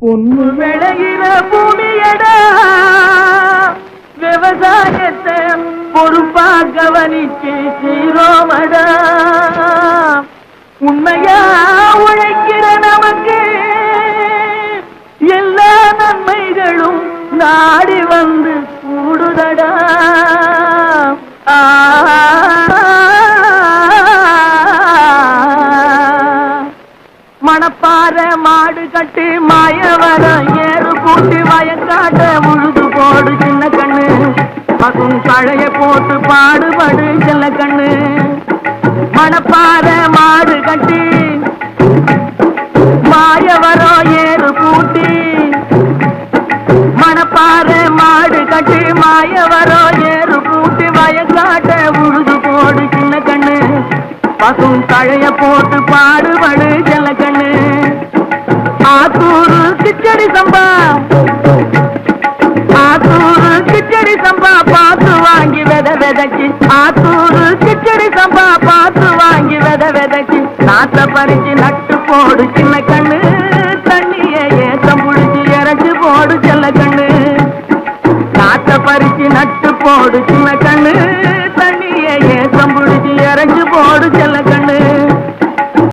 பொண்ணு விளையிற பூமியடா. விவசாயத்தை பொறுப்பா கவனிச்சு சீரோமடா உண்மையா உழைக்கிற நமக்கு எல்லா நன்மைகளும் நாடி வந்த மணப்பாற மாடு கட்டி மாயவரம் ஏறு கூட்டி வயக்காட்ட உழுது போடு சின்ன கண்ணு. பகும் தழைய போட்டு பாடுபடு சின்ன கண்ணு. மணப்பாற மாடு கட்டி மாயவரம் ஏறு கூட்டி மணப்பாற மாடு கட்டி மாயவரம் ஏறு கூட்டி வயக்காட்ட உழுது போடு சின்ன கண்ணு. பசும் தழைய போட்டு பாடுபடு கிச்சடி சம்பா. ஆத்தூர் கிச்சடி சம்பா பார்த்து வாங்கி வித விதைச்சு. ஆத்தூர் கிச்சடி சம்பா பார்த்து வாங்கி வித விதைச்சு. நாத்த பறிச்சு நட்டு போடு சின்ன கண்ணு. தண்ணிய ஏத்தம் புடிச்சு இறச்சு போடு செல்ல கண்ணு. நாத்த பறிச்சு நட்டு போடு சின்ன கண்ணு. தண்ணிய ஏத்தம் புடிச்சு இறச்சு போடு செல்ல